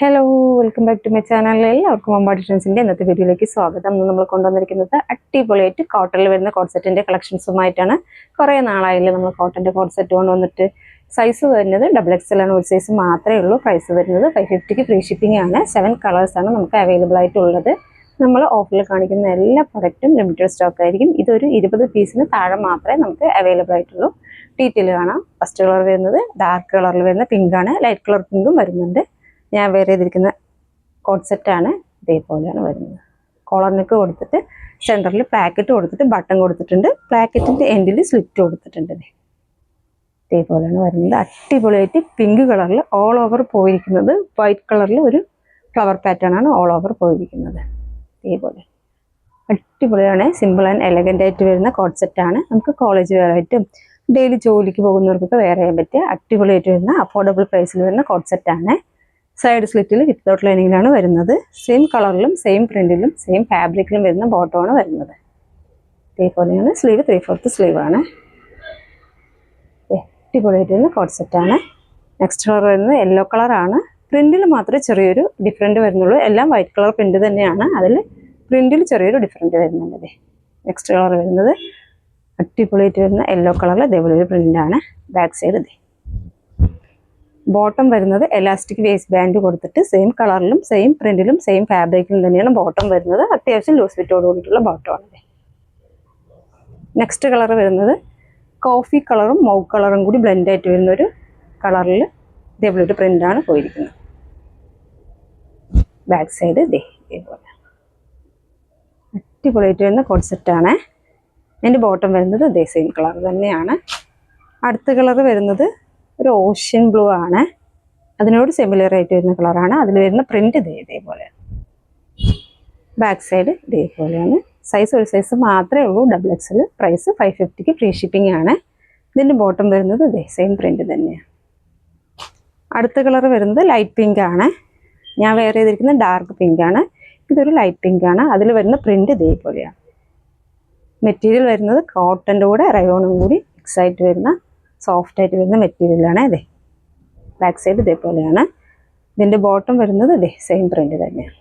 Hello welcome back to my channel എല്ലാവർക്കും അമ്പാഡിഷൻസിന്റെ ഇന്നത്തെ വീഡിയോയിലേക്ക് സ്വാഗതം. ഇന്ന് നമ്മൾ കൊണ്ടുവന്നിരിക്കുന്നത് അടിപൊളിയായിട്ട് കോട്ടണിൽ വരുന്ന കോൺസെറ്റിന്റെ കളക്ഷൻസുമായിട്ടാണ് കുറേ നാളായില്ലേ നമ്മൾ കോട്ടന്റെ കോൺസെറ്റ് സെറ്റ് കൊണ്ടുവന്നിട്ട്. സൈസ് വരുന്നത് ഡബിൾ എക്സൽ ആണ്. ഒരു സൈസ് മാത്രമേ ഉള്ളൂ. പ്രൈസ് വരുന്നത് ഫൈവ് ഫിഫ്റ്റിക്ക് ഫ്രീ ഷിപ്പിംഗ് ആണ്. സെവൻ കളേഴ്സാണ് നമുക്ക് അവൈലബിൾ ആയിട്ടുള്ളത്. നമ്മൾ ഓഫറിൽ കാണിക്കുന്ന എല്ലാ പ്രൊഡക്റ്റും ലിമിറ്റഡ് സ്റ്റോക്ക് ആയിരിക്കും. ഇതൊരു ഇരുപത് പീസിന് താഴെ മാത്രമേ നമുക്ക് അവൈലബിൾ ആയിട്ടുള്ളൂ. ഡീറ്റെയിൽ കാണാം. ഫസ്റ്റ് കളർ വരുന്നത് ഡാർക്ക് കളറിൽ വരുന്ന പിങ്കാണ് ലൈറ്റ് കളർ പിങ്കും വരുന്നുണ്ട്. ഞാൻ വേറെ ചെയ്തിരിക്കുന്ന കോട്ട് സെറ്റാണ് ഇതേപോലെയാണ് വരുന്നത്. കോളർ നെക്ക് കൊടുത്തിട്ട് സെന്ററിൽ പ്ലാക്കറ്റ് കൊടുത്തിട്ട് ബട്ടൺ കൊടുത്തിട്ടുണ്ട്. പ്ലാക്കറ്റിന്റെ എൻഡിൽ സ്ലിറ്റ് കൊടുത്തിട്ടുണ്ട്. ഇതേപോലെയാണ് വരുന്നത്. അടിപൊളിയായിട്ട് പിങ്ക് കളറിൽ ഓൾ ഓവർ പോയിരിക്കുന്നത്. വൈറ്റ് കളറിൽ ഒരു ഫ്ലവർ പാറ്റേൺ ആണ് ഓൾ ഓവർ പോയിരിക്കുന്നത്. ഇതേപോലെ. അടിപൊളിയാണ്. സിമ്പിൾ ആൻഡ് എലഗന്റ് ആയിട്ട് വരുന്ന കോട്ട് സെറ്റാണ് നമുക്ക് കോളേജ് വെയർ ഡെയിലി ജോലിക്ക് പോകുന്നവർക്കൊക്കെ വെയർ ചെയ്യാൻ പറ്റിയ അടിപൊളിയായിട്ട് വരുന്ന അഫോർഡബിൾ പ്രൈസിൽ വരുന്ന കോട്ട് സെറ്റാണ് സൈഡ് സ്ലിറ്റിൽ വിത്തൗട്ട് ലൈനിങ്ങിലാണ് വരുന്നത്. സെയിം കളറിലും സെയിം പ്രിന്റിലും സെയിം ഫാബ്രിക്കിലും വരുന്ന ബോട്ടമാണ് വരുന്നത്. ഇതേപോലെയാണ് സ്ലീവ് ത്രീ ഫോർത്ത് സ്ലീവ് ആണ്. അടിപൊളിയായിട്ട് വരുന്ന കോട്ട് സെറ്റ് ആണ്. നെക്സ്റ്റ് കളർ വരുന്നത് യെല്ലോ കളറാണ് പ്രിന്റിൽ മാത്രമേ ചെറിയൊരു ഡിഫറെന്റ് വരുന്നുള്ളൂ. എല്ലാം വൈറ്റ് കളർ പ്രിന്റ് തന്നെയാണ്. അതിൽ പ്രിന്റിൽ ചെറിയൊരു ഡിഫറെന്റ് വരുന്നുണ്ട് നെക്സ്റ്റ് കളർ വരുന്നത് അടിപൊളിയായിട്ട് വരുന്ന യെല്ലോ കളറിൽ ഇതേപോലെ ഒരു പ്രിന്റാണ് ബാക്ക് സൈഡ് ഇതേ ബോട്ടം വരുന്നത് എലാസ്റ്റിക് വേസ്റ്റ് ബാൻഡ് കൊടുത്തിട്ട് സെയിം കളറിലും സെയിം പ്രിന്റിലും സെയിം ഫാബ്രിക്കിലും തന്നെയാണ് ബോട്ടം വരുന്നത്. അത്യാവശ്യം ലൂസ് ഫിറ്റോട് കൂടിയിട്ടുള്ള ബോട്ടമാണ് നെക്സ്റ്റ് കളർ വരുന്നത് കോഫി കളറും മൗ കളറും കൂടി ബ്ലെൻഡ് ആയിട്ട് വരുന്ന ഒരു കളറിൽ ഇതേപോലെ ഒരു പ്രിന്റാണ് പോയിരിക്കുന്നത്. ബാക്ക് സൈഡ് ഇതേ ഇതേപോലെ. അടിപൊളിയായിട്ട് വരുന്ന കോഡ് സെറ്റാണ് എന്റെ ബോട്ടം വരുന്നത് ഇതേ സെയിം കളർ തന്നെയാണ്. അടുത്ത കളർ വരുന്നത് ഒരു ഓഷ്യൻ ബ്ലൂ ആണ്. അതിനോട് സിമിലർ ആയിട്ട് വരുന്ന കളറാണ് അതിൽ വരുന്ന പ്രിന്റ് ഇതേ ഇതേപോലെയാണ്. ബാക്ക് സൈഡ് ഇതേപോലെയാണ്. സൈസ് ഒരു സൈസ് മാത്രമേ ഉള്ളൂ. ഡബിൾ എക്സൽ പ്രൈസ് ഫൈവ് ഫിഫ്റ്റിക്ക് ഫ്രീ ഷിപ്പിംഗ് ആണ്. ഇതിന്റെ ബോട്ടം വരുന്നത് ഇതേ സെയിം പ്രിന്റ് തന്നെയാണ്. അടുത്ത കളർ വരുന്നത് ലൈറ്റ് പിങ്ക് ആണ്. ഞാൻ വെയർ ചെയ്തിരിക്കുന്നത് ഡാർക്ക് പിങ്ക് ആണ്. ഇതൊരു ലൈറ്റ് പിങ്ക് ആണ്. അതിൽ വരുന്ന പ്രിന്റ് ഇതേപോലെയാണ് മെറ്റീരിയൽ വരുന്നത് കോട്ടന്റെ കൂടെ റയോണും കൂടി മിക്സ് ആയിട്ട് വരുന്ന സോഫ്റ്റ് ആയിട്ട് വരുന്ന മെറ്റീരിയലാണ് അതെ ബാക്ക് സൈഡ് ഇതേപോലെയാണ്. ഇതിന്റെ ബോട്ടം വരുന്നത് അതെ സെയിം പ്രിന്റ് തന്നെയാണ്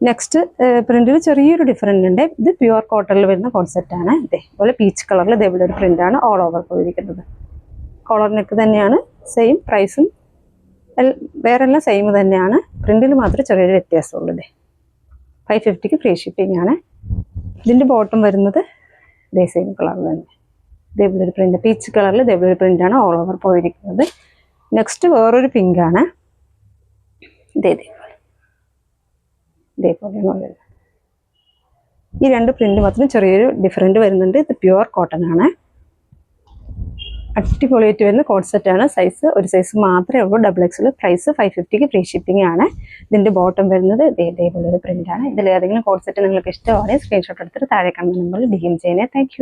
നെക്സ്റ്റ് പ്രിന്റിൽ ചെറിയൊരു ഡിഫറന്റ് ഉണ്ട്. ഇത് പ്യുവർ കോട്ടണിൽ വരുന്ന കോൺസെപ്റ്റ് ആണ് ഇതേപോലെ പീച്ച് കളറിൽ ഇതേപോലെ ഒരു പ്രിന്റാണ് ഓൾ ഓവർ പോയിരിക്കുന്നത്. കോളർ നെക്ക് തന്നെയാണ് സെയിം പ്രൈസും വേറെ എല്ലാം സെയിം തന്നെയാണ്. പ്രിന്റിൽ മാത്രമേ ചെറിയൊരു വ്യത്യാസമുള്ളൂ ഇതേ. ഫൈവ് ഫിഫ്റ്റിക്ക് ഫ്രീ ഷിപ്പിംഗ് ആണ്. ഇതിന്റെ ബോട്ടം വരുന്നത് ഇതേ സെയിം കളർ തന്നെ. ഇതേപോലെ ഒരു പ്രിന്റ് പീച്ച് കളറിൽ ഇതേപോലെ ഒരു പ്രിന്റാണ് ഓൾ ഓവർ പോയിരിക്കുന്നത്. നെക്സ്റ്റ് വേറൊരു പിങ്ക് ആണ്. ഇതേ ഇതേപോലെ വരുന്നത് ഈ രണ്ട് പ്രിന്റ് മാത്രം ചെറിയൊരു ഡിഫറെന്റ് വരുന്നുണ്ട്. ഇത് പ്യുവർ കോട്ടൺ ആണ്. അടിപൊളിയായിട്ട് വരുന്ന കോഡ് സെറ്റ് ആണ്. സൈസ് ഒരു സൈസ് മാത്രമേ ഉള്ളൂ. ഡബിൾ എക്സിൽ പ്രൈസ് ഫൈവ് ഫിഫ്റ്റിക്ക് ഫ്രീ ഷിപ്പിംഗ് ആണ്. ഇതിന്റെ ബോട്ടം വരുന്നത് ഇതേ ഇതേപോലെ ഒരു പ്രിന്റ് ആണ്. ഇതിൽ ഏതെങ്കിലും കോഡ് സെറ്റ് നിങ്ങൾക്ക് ഇഷ്ടമാണെങ്കിൽ സ്ക്രീൻഷോട്ട് എടുത്തിട്ട് താഴെ കാണുന്ന നമ്പറിൽ ഡി എം ചെയ്യുന്നത് താങ്ക്